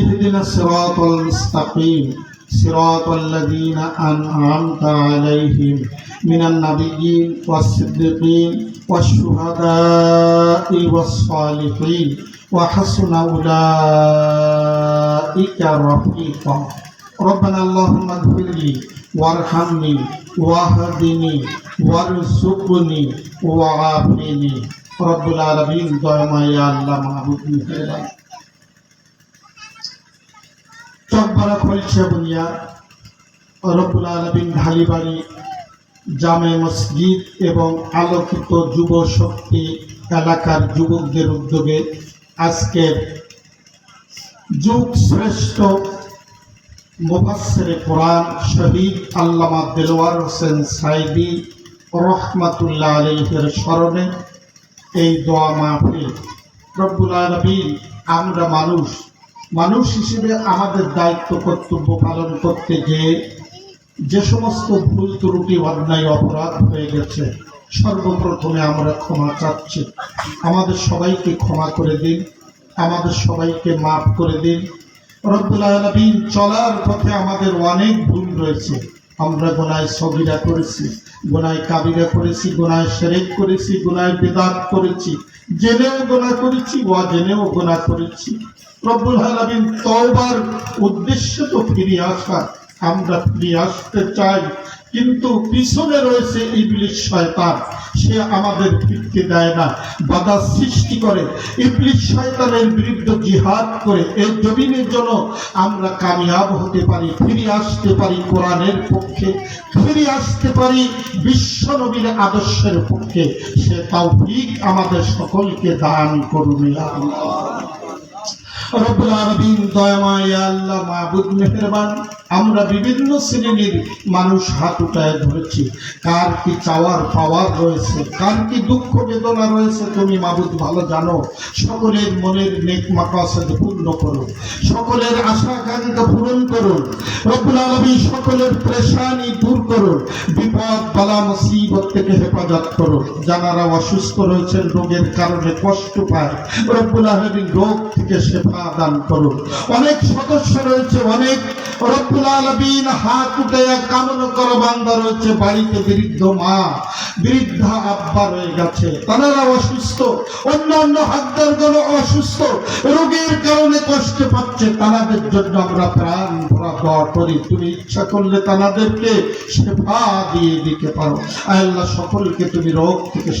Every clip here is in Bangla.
اهدنا الصراط المستقيم. صراط الذين أنعمت عليهم من النبيين والصديقين والشهداء والصالحين. وحسن أولئك رفيقا. ربنا اللهم اغفر لي وارحمني واهدني وارزقني وعافني. رب العالمين دائما يا الله معبود চকবারা খলছে বুনিয়া। রব্বুল আলমিন ঢালিবাড়ি জামে মসজিদ এবং আলোকিত যুব শক্তি এলাকার যুবকদের উদ্যোগে আজকের যুগ শ্রেষ্ঠ মুফাসসিরে কোরআন শহীদ আল্লামা দেলোয়ার হোসেন সাইদি রহমাতুল্লাহ আলাইহির স্মরণে এই দোয়া মাহফিল। রব্বুল আলমিন, আমরা মানুষ মানুষ হিসেবে আমাদের দায়িত্ব, কর্তব্য পালন করতে গিয়ে যে সমস্ত ভুল, ত্রুটি, অন্যায়, অপরাধ হয়ে গেছে, সর্বপ্রথমে আমরা ক্ষমা চাচ্ছি। আমাদের সবাইকে ক্ষমা করে দিন, আমাদের সবাইকে মাফ করে দিন। আলমিন চলার পথে আমাদের অনেক ভুল রয়েছে। আমরা গোনায় সবিরা করেছি, গোনায় কাবিরা করেছি, গোনায় সেরেক করেছি, গোনায় বেদাত করেছি। জেনেও গোনা করেছি, অজেনেও গোনা করেছি। রব্বুল আলমিন তওবার উদ্দেশ্য তো ফিরে আসা, আমরা ফিরে আসতে চাই। কিন্তু পিছনে রয়েছে ইবলিশ শয়তান। সে আমাদের ফিরতে দেয় না। বাধা সৃষ্টি করে। ইবলিশ শয়তানের বিরুদ্ধে জিহাদ করে। এই জমিনের জন্য আমরা কামিয়াব হতে পারি, ফিরে আসতে পারি কোরআনের পক্ষে, ফিরে আসতে পারি বিশ্ব নবীর আদর্শের পক্ষে। সে তাও আমাদের সকলকে দান করুন আল্লাহ। রব্বুল আলামিন দয়াময় আল্লাহ মাহবুদ মেহেরবান আমরা বিভিন্ন শ্রেণির মানুষ হাত উঠায় ধরেছি। কার কি চাওয়ার পাওয়ার রয়েছে, কার কি দুঃখ বেদনা রয়েছে, তুমি মাবুদ ভালো জানো। সকলের মনের নেক মাকাসাদ পূর্ণ করো। সকলের আশা আকাঙ্ক্ষা পূরণ করুন রব্বুল আলামিন সকলের প্রেশানি দূর করুন বিপদ, বালা, মুসিবত থেকে হেফাজত করুন যারা অসুস্থ রয়েছেন, রোগের কারণে কষ্ট পায়। রব্বুল আলামিন রোগ থেকে শেফা দান করুন অনেক সদস্য রয়েছে, অনেক রব্বুল জন্য আমরা প্রাণ ভরা করি। তুমি ইচ্ছা করলে দিয়ে দিতে পারো। আল্লাহ, সকলকে তুমি রোগ থেকে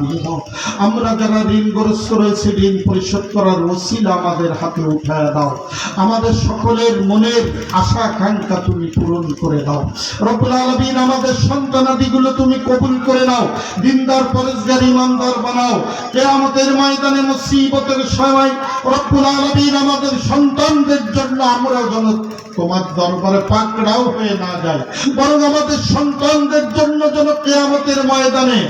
দিয়ে দাও। আমরা যারা ঋণগ্রস্ত রয়েছে, ঋণ পরিশোধ করার ওসিলা আমাদের হাতে উঠায় দাও। আমাদের সকলের মনের আশা আকাঙ্ক্ষা তুমি পূরণ করে দাও। রব্বুল আলামিন আমাদের সন্তানাদিগুলো তুমি কবুল করে নাও। দিনদার পরেশগার ইমানদার বানাও। কেয়ামতের ময়দানে মুসিবতের সময় রব্বুল আলামিন আমাদের সন্তানদের জন্য আমরা যেন তোমার দরবারে পাকড়াও হয়ে না যায়। বরং আমাদের সন্তানদের জন্য যেন কেয়ামতের ময়দানে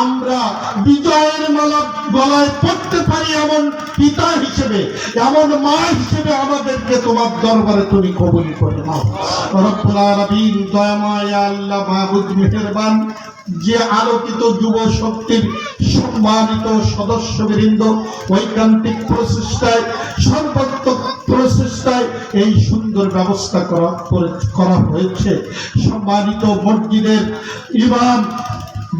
আমরা বিজয়ের মালা গলায় পড়তে পারি এমন পিতা হিসেবে, এমন মা হিসেবে আমাদেরকে তোমার দরবারে তুমি করে নাও যে আলোকিত যুব শক্তির সম্মানিত সদস্যবৃন্দ, ঐকান্তিক প্রচেষ্টায়, সর্বাত্মক প্রচেষ্টায় এই সুন্দর ব্যবস্থা করে- করা হয়েছে। সম্মানিত মসজিদের ইমাম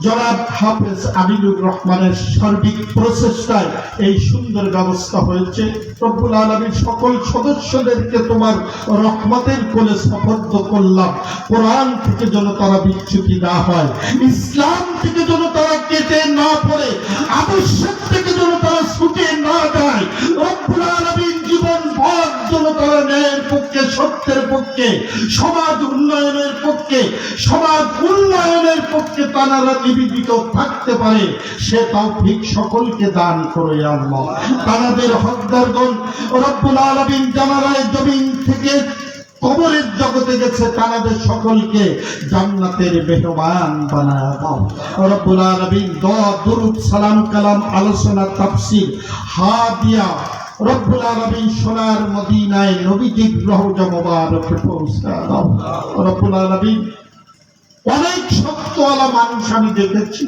জনাব হাফেজ আমিনুর রহমানের সার্বিক প্রচেষ্টায় এই সুন্দর ব্যবস্থা হয়েছে। রব্বুল আলমীর সকল সদস্যদেরকে তোমার রহমতের কোলে সফর্দ করলাম। কোরআন থেকে যেন তারা বিচ্যুতি না হয়, ইসলাম থেকে যেন তারা কেটে না পড়ে, আবশ্যক থেকে যেন তারা ছুটে না যায়, রব্বুল আলমীর জীবন ভর যেন তারা ন্যায়ের পক্ষে, সত্যের পক্ষে, সমাজ উন্নয়নের পক্ষে, সমাজ উন্নয়নের পক্ষে তারা নিবেদিত থাকতে পারে, সে তাও ঠিক সকলকে দান করে আল্লাহ। তাদের হকদারগণ, রব্বুল আলমিন জানারায় জমিন থেকে কবরের জগতে গেছে তাদের সকলকে জান্নাতের মেহমান বানায় দাও। রব্বুল আলামিন দোয়া সালাম, কালাম, আলোচনা, তাফসীর হাদিয়া রব্বুল আলামিন সোনার মদিনায় নবীজির রওজা মোবারকে পৌঁছে দাও। রব্বুল আলামিন অনেক সত্যওয়ালা মানুষ আমি দেখেছি।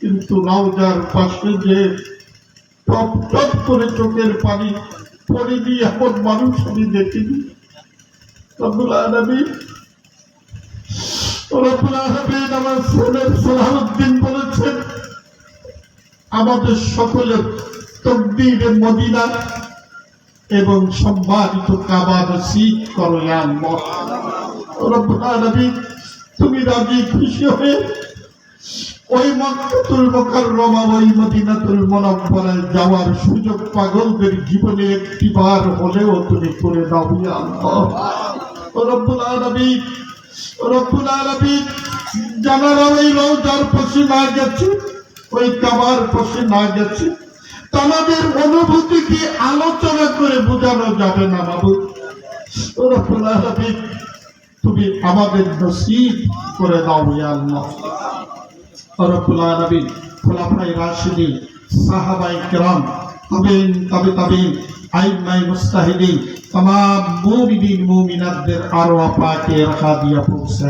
কিন্তু রওজার পাশে যে টপ টপ করে চোখের পানি পড়িনি এমন মানুষ আমি দেখিনি। আমাদের সকলের তকদির মদিনা এবং সম্মানিত কাবা নসিব করো তুমি রাজি খুশি হয়ে ওই মক্কাতুল মুকাররমা ওই মদিনাতুল মুনাওয়ারায় যাওয়ার সুযোগ পাগলদের জীবনে একটিবার হলেও তুমি করে দাও রব্বুল রব্বুল জানারা ওই পাশে না গেছে, ওই কাবার পাশে না গেছে অনুভূতিকে আলোচনা করে বোঝানো যাবে না বাবু। রব্বুল আলামিন তুমি আমাদের নসিব করে দাও, ইয়া আল্লাহ। রব্বুল আলামিন, খোলাফায়ে রাশিদিন সাহাবায়ে کرام তাবেইন তাবে তাবেইন আইমাই মুস্তাহিদিন তমাম মুমিনিন, মুমিনাতদের আরও পাকে রাখা দিয়া পৌঁছে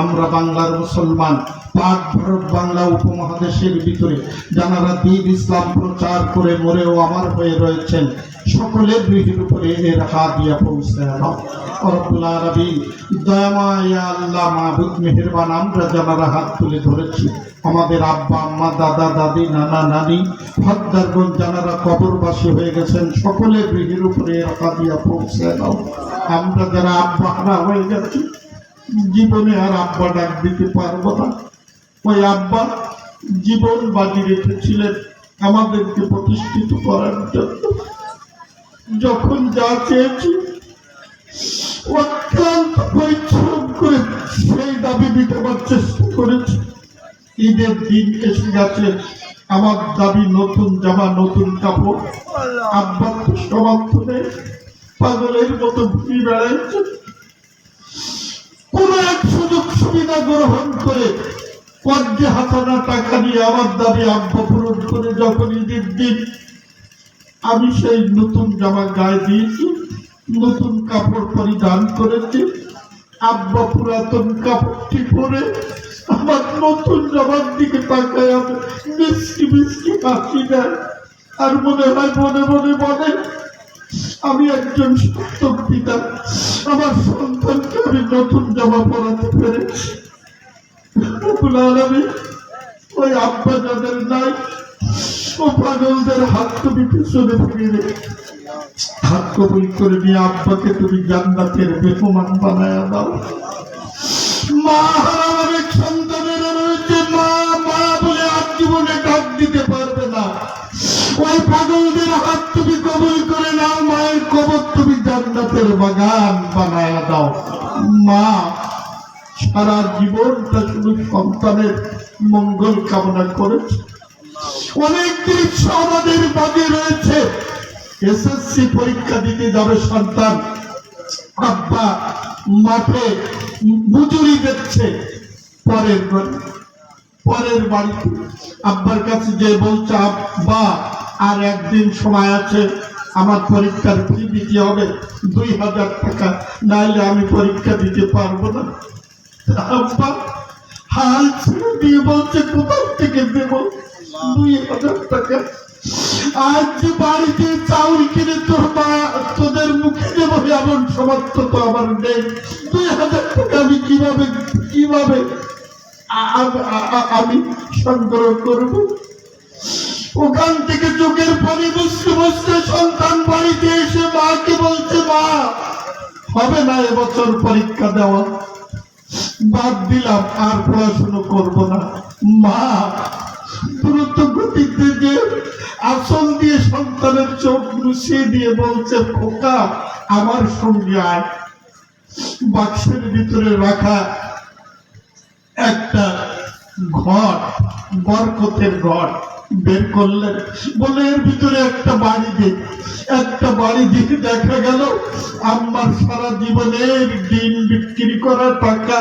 আমরা বাংলার মুসলমান পাক ভারত বাংলা উপমহাদেশের ভিতরে যারা দিন ইসলাম প্রচার করে মরেও আমার হয়ে রয়েছেন, সকলের গৃহের উপরে এর হাত দিয়া পৌঁছে দাও রব্বুল আলামিন দয়াময় আল্লাহ মাহবুব মেহেরবান, আমরা যারা হাত তুলে ধরেছি, আমাদের আব্বা, আম্মা, দাদা, দাদি, নানা, নানি ভাদ্দারগণ যারা কবরবাসী হয়ে গেছেন, সকলের গৃহের উপরে রাখা দিয়া পৌঁছে দাও আমরা যারা আব্বা হারা হয়ে গেছি, জীবনে আর আব্বা ডাক দিতে পারব না। ওই আব্বা জীবন বাজি রেখেছিলেন, আমাদেরকে প্রতিষ্ঠিত করার জন্য। যখন যা চেয়েছি, অত্যন্ত পরিশ্রম করে সেই দাবি মিটাবার চেষ্টা করেছি। ঈদের দিন এসে গেছে, আমার দাবি নতুন জামা, নতুন কাপড়। আব্বা তো সমর্থনে পাগলের মতো ঘুরে বেড়াইছে। কোন এক সুযোগ সুবিধা গ্রহণ করে পদ্মে হাতানা টাকা নিয়ে আমার দাবি আব্বা পূরণ করে যখন ঈদের দিন আমি সেই নতুন জামা গায়ে দিয়েছি, নতুন কাপড় পরিধান করেছি, আব্বা পুরাতন কাপড়টি পরে আমার নতুন জামার দিকে তাকায় আমি মিষ্টি মিষ্টি হাসি দেয়। আর মনে হয়, মনে মনে মনে আমি একজন সত্য পিতা। আমার সন্তানকে আমি নতুন জামা পরাতে পেরেছি। ওই আব্বা যাদের নাই ও পাগলদের হাত তুমি পিছনে ফিরে রেখে হাত কবুল করে নিয়ে আব্বাকে তুমি জান্নাতের বেহমান বানায় দাও। মা অনেক রয়েছে, মা মা বলে আর জীবনে ডাক দিতে পারবে না। ওই পাগলদের হাত তুমি কবুল করে নাও, মায়ের কবর তুমি জান্নাতের বাগান বানায় দাও। মা সারা জীবনটা শুধু সন্তানের মঙ্গল কামনা করেছে অনেক দৃশ্য আমাদের বাজে রয়েছে। এসএসসি পরীক্ষা দিতে যাবে সন্তান। আব্বা মাঠে মজুরি দিচ্ছে পরের বাড়ি। পরের বাড়িতে আব্বার কাছে যে বলছে, আব্বা, আর একদিন সময় আছে, আমার পরীক্ষার ফি দিতে হবে দুই হাজার টাকা। নাইলে আমি পরীক্ষা দিতে পারব না। তোদের মুখে দেব এমন সমর্থ তো আমার নেই। দুই হাজার টাকা আমি কীভাবে কীভাবে আমি সংগ্রহ করব? ওখান থেকে চোখের পানি বুঝতে বুঝতে সন্তান বাড়িতে এসে মাকে বলছে, মা, হবে না এবছর পরীক্ষা দেওয়া। বাদ দিলাম, আর পড়াশুনো করব না। মা, দ্রুত গতিতে যে আসল দিয়ে সন্তানের চোখ মুছিয়ে দিয়ে বলছে, খোকা, আমার সঙ্গে আয়। বাক্সের ভিতরে রাখা একটা ঘর, বরকতের ঘর। বের করলেন। বলে এর ভিতরে একটা বাড়ি দিক একটা বাড়ি দিকে দেখা গেল আমার সারা জীবনের ডিম বিক্রি করা টাকা।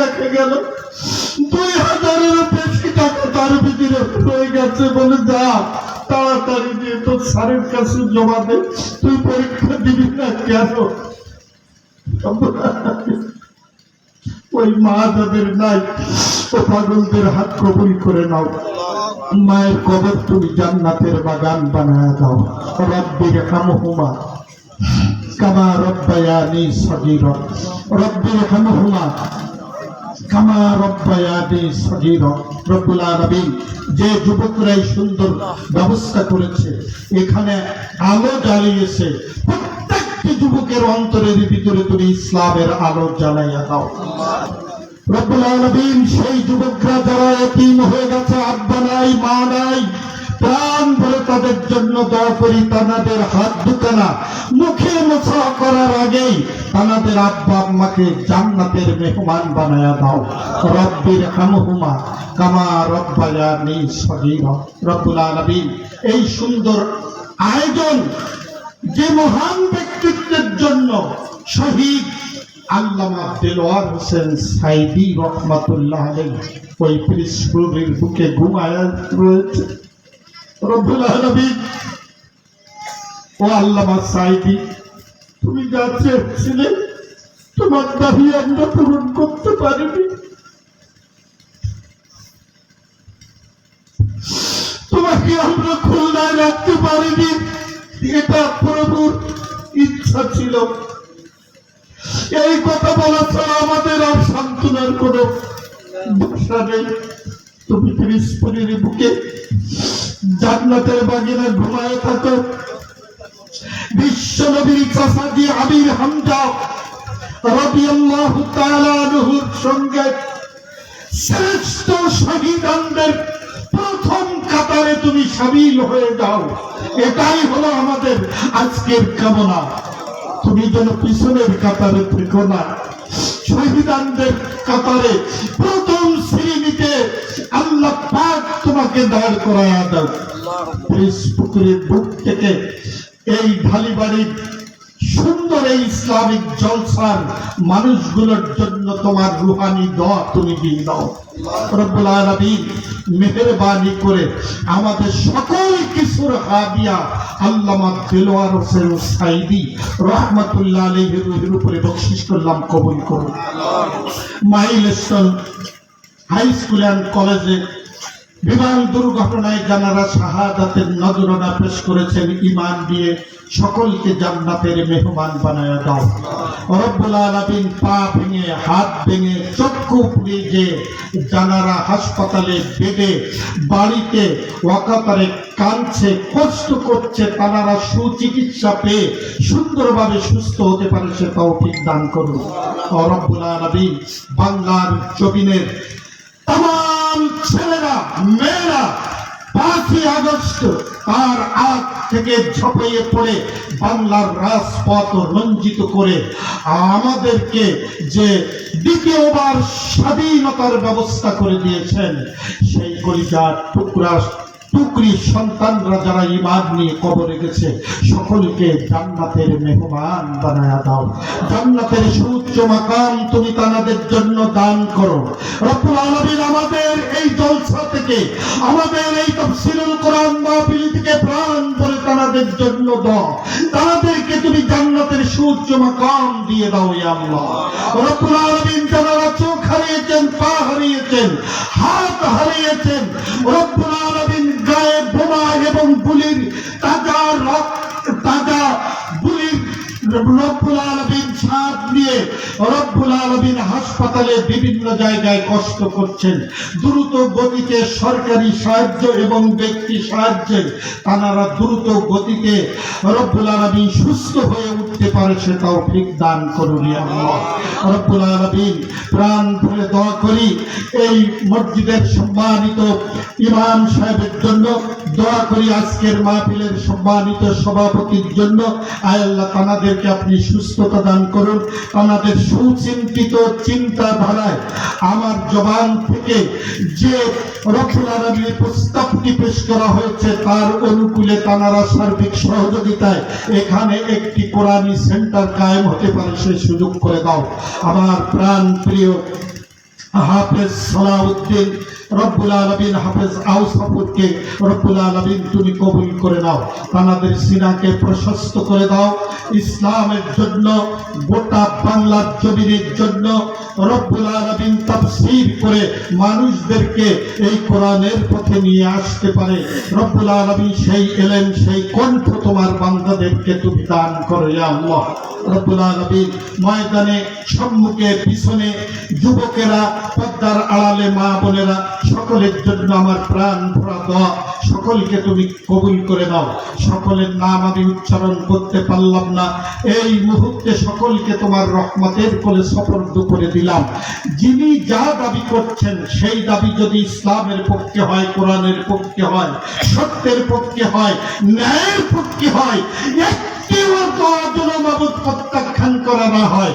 দেখা গেল, দুই হাজারেরও বেশি টাকা তার ভিতরে গেছে বলে যা, তাড়াতাড়ি দিয়ে তোর কাছে জমা দে, তুই পরীক্ষা দিবি না কেন? ওই মা যাদের নাই, ও পাগলদের হাত কবুল করে নাও। মায়ের কবর তুমি জান্নাতের বাগান বানায় দাও। রব্বির হামহুমা, কামা রব্বায়ানি সগীরা। রব্বির হামহুমা, কামা রব্বায়ানি সগীরা। রব্বুল আলামিন যে যুবকরা এই সুন্দর ব্যবস্থা করেছে, এখানে আলো জ্বালিয়েছে প্রত্যেকটি যুবকের অন্তরের ভিতরে তুমি ইসলামের আলো জ্বালাইয়া দাও। রব্বুল সেই যুবকরা যারা এতিম হয়ে গেছে, আব্বা নাই, মা নাই, প্রাণ ভরে তাদের জন্য দয়া করি, তানাদের হাত দুখানা মুখে মোছা করার আগেই তানাদের আব্বা আম্মাকে জান্নাতের মেহমান বানায়া দাও। রব্বির হামহুমা কামা রব্বায়ানি সগীরা। রব্বুল আলামিন এই সুন্দর আয়োজন যে মহান ব্যক্তিত্বের জন্য শহীদ আল্লামা দেলোয়ার হোসেন সাইদি রহমাতুল্লাহ আলাই ওই পিরিসপুরের বুকে ঘুমায়া রয়েছে। ও আল্লামা সাইদি, তুমি যা চেয়েছিলে তোমার দাবি আমরা পূরণ করতে পারিনি। তোমাকে আমরা খুলনায় রাখতে পারিনি। এটা প্রভুর ইচ্ছা ছিল। এই কথা বলা ছাড়া আমাদের আর সান্ত্বনার কোনো ভাষা নেই। তুমি পিরিসপুরের বুকে জান্নাতের বাগিনা ঘুমায় থাকো। বিশ্ব নবীর চাষাজি আবির হামজা রাদিয়াল্লাহু তাআলা আনহুর সঙ্গে শ্রেষ্ঠ প্রথম কাতারে তুমি সামিল হয়ে যাও। এটাই হলো আমাদের আজকের কামনা। তুমি যেন পিছনের কাতারে থেকো না। শহীদানদের কাতারে প্রথম শ্রেণীতে আল্লাহ পাক তোমাকে দাঁড় করায়া দাও। পুকুরের বুক থেকে এই ঢালিবাড়ির সুন্দর এই ইসলামিক জলসার মানুষগুলোর জন্য তোমার রুহানি দোয়া তুমি দিয়ে দাও। রব্বুল আলামিন মেহেরবানি করে আমাদের সকল কিছুর হাদিয়া আল্লামা দেলোয়ার হোসেন সাইদি রহমাতুল্লাহ আলাইহির রুহের উপরে বকশিশ করলাম, কবুল করুন। মাইলস্টোন হাই স্কুল অ্যান্ড কলেজে বিমান দুর্ঘটনায় যারা শাহাদাতের নজরানা পেশ করেছেন ইমান দিয়ে সকলকে জান্নাতের মেহমান বানায় দাও। রব্বুল পা ভেঙে, হাত ভেঙে, চক্ষু পুড়ে যে জানারা হাসপাতালে, বেডে, বাড়িতে, ওয়াকাতারে কাঁদছে, কষ্ট করছে, তারা সুচিকিৎসা পেয়ে সুন্দরভাবে সুস্থ হতে পারে সে তৌফিক দান করুন। রব্বুল আলামিন বাংলার জমিনের তাম ছেলেরা, মেয়েরা পাঁচই আগস্ট তার আগ থেকে ঝপাইয়ে পড়ে বাংলার রাজপথ রঞ্জিত করে আমাদেরকে যে দ্বিতীয়বার স্বাধীনতার ব্যবস্থা করে দিয়েছেন, সেই কলিজার টুকরা টুকরি সন্তানরা যারা ইমান নিয়ে কবরে গেছে, সকলকে জান্নাতের মেহমান বানায়া দাও। জান্নাতের সুউচ্চ মাকাম তুমি তানাদের জন্য দান করো। রব্বুল আলামিন আমাদের এই জলসা থেকে, আমাদের এই তাফসীরুল কোরআন মাহফিল থেকে প্রাণ ভরে তানাদের জন্য দাও। তাদেরকে তুমি জান্নাতের সুউচ্চ মাকাম দিয়ে দাও, ইয়া আল্লাহ। রব্বুল আলামিন যারা চোখ হারিয়েছেন, পা হারিয়েছেন, হাত হারিয়েছেন, রব্বুল বোমা এবং গুলির তাজা তাজা গুলির রব্বুল আলমিন নিয়ে রব্বুল আলমিন হাসপাতালে বিভিন্ন জায়গায় কষ্ট করছেন। দ্রুত গতিতে সরকারি সাহায্য এবং ব্যক্তি সাহায্যে তারা দ্রুত গতিতে রব্বুল আলমিন সুস্থ হয়ে উঠতে পারে সেটাও ঠিক দান করুন প্রাণ ভরে দোয়া করি, এই মসজিদের সম্মানিত ইমাম সাহেবের জন্য দোয়া করি, আজকের মাহফিলের সম্মানিত সভাপতির জন্য। আয় আল্লাহ, তানাদেরকে আপনি সুস্থতা দান করুন। তানাদের সুচিন্তিত চিন্তাধারায় আমার জবান থেকে যে রক্ষুল আলমীর প্রস্তাবটি পেশ করা হয়েছে, তার অনুকূলে তানারা সার্বিক সহযোগিতায় এখানে একটি কোরআনী সেন্টার কায়েম হতে পারে সেই সুযোগ করে দাও। আমার প্রাণ প্রিয় হাফেজ সালাউদ্দিন রব্বুল আলমিন, হাফেজ আউসাফুরকে রব্বুল আলমিন তুমি কবুল করে নাও। তানাদের সিনাকে প্রশস্ত করে দাও। ইসলামের জন্য, গোটা বাংলার জমিনের জন্য রব্বুল আলমিন তাফসীর করে মানুষদেরকে এই কোরআনের পথে নিয়ে আসতে পারে। রব্বুল আলমিন সেই এলেন, সেই কণ্ঠ তোমার বান্দাদেরকে তুমি দান করো আল্লাহ। রব্বুল আলমিন ময়দানে, সম্মুখে, পিছনে যুবকেরা পদ্মার আড়ালে মা বোনেরা, সকলের জন্য আমার প্রাণ ভরা দোয়া। সকলকে তুমি কবুল করে দাও সকলের নাম আমি উচ্চারণ করতে পারলাম না। এই মুহূর্তে সকলকে তোমার রহমতের কোলে সফর্দ করে দিলাম। যিনি যা দাবি করছেন, সেই দাবি যদি ইসলামের পক্ষে হয়, কোরআনের পক্ষে হয়, সত্যের পক্ষে হয়, ন্যায়ের পক্ষে হয়, একটিও প্রত্যাখ্যান করা না হয়।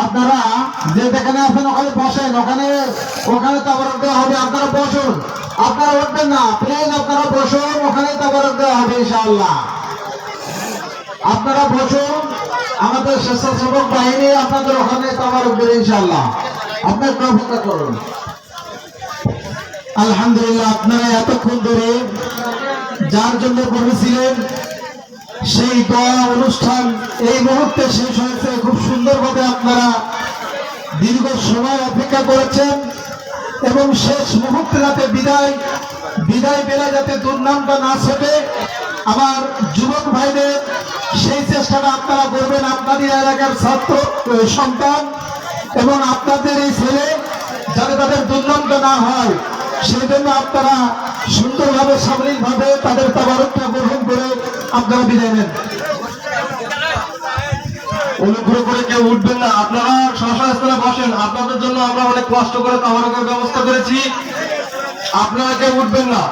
আপনারা যে যেখানে আছেন, ওখানে বসেন, ওখানে ওখানে তাবারক দেওয়া হবে, আপনারা বসুন। আপনারা উঠবেন না প্লিজ আপনারা বসুন, ওখানে তাবারক দেওয়া হবে ইনশাআল্লাহ। আপনারা বসুন, আমাদের স্বেচ্ছাসেবক বাহিনী আপনাদের ওখানে তাবারক দেবে ইনশাআল্লাহ। আপনার প্রফিটা করুন। আলহামদুলিল্লাহ, আপনারা এতক্ষণ ধরে যার জন্য বলেছিলেন, সেই দোয়া অনুষ্ঠান এই মুহূর্তে শেষ হয়েছে। খুব সুন্দরভাবে আপনারা দীর্ঘ সময় অপেক্ষা করেছেন এবং শেষ মুহূর্তে যাতে বিদায় বিদায় বেলা যাতে দুর্নামটা না ছোটে আমার যুবক ভাইদের সেই চেষ্টাটা আপনারা করবেন। আপনাদের এলাকার ছাত্র সন্তান এবং আপনাদের এই ছেলে, যাতে তাদের দুর্নামটা না হয়। সেই জন্য আপনারা সুন্দরভাবে সামরিকভাবে তাদের তাবারকটা গ্রহণ করে আপনারা বিদায় নেন। অনুগ্রহ করে কেউ উঠবেন না। আপনারা স্থানে বসেন। আপনাদের জন্য আমরা অনেক কষ্ট করে তাবারকের ব্যবস্থা করেছি। আপনারা কেউ উঠবেন না।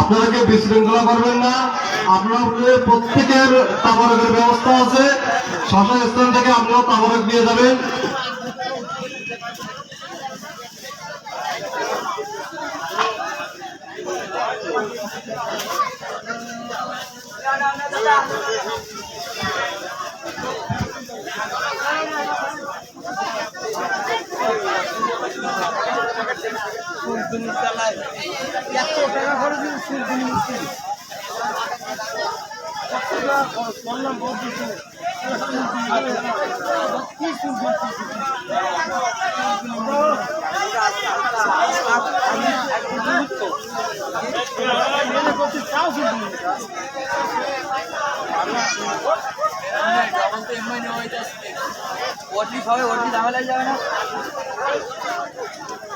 আপনারা বিশৃঙ্খলা করবেন না। আপনাদের প্রত্যেকের তাবরকের ব্যবস্থা আছে। শাসন স্থান থেকে আপনারা তাবরক দিয়ে যাবেন। ওটি খাবে ওটি ঝামেলা যাবে না এই মামুনে যা ডবল লেসি ওরা বাবা ও দিয়ে আসবেন নিয়ে যাবে ওরা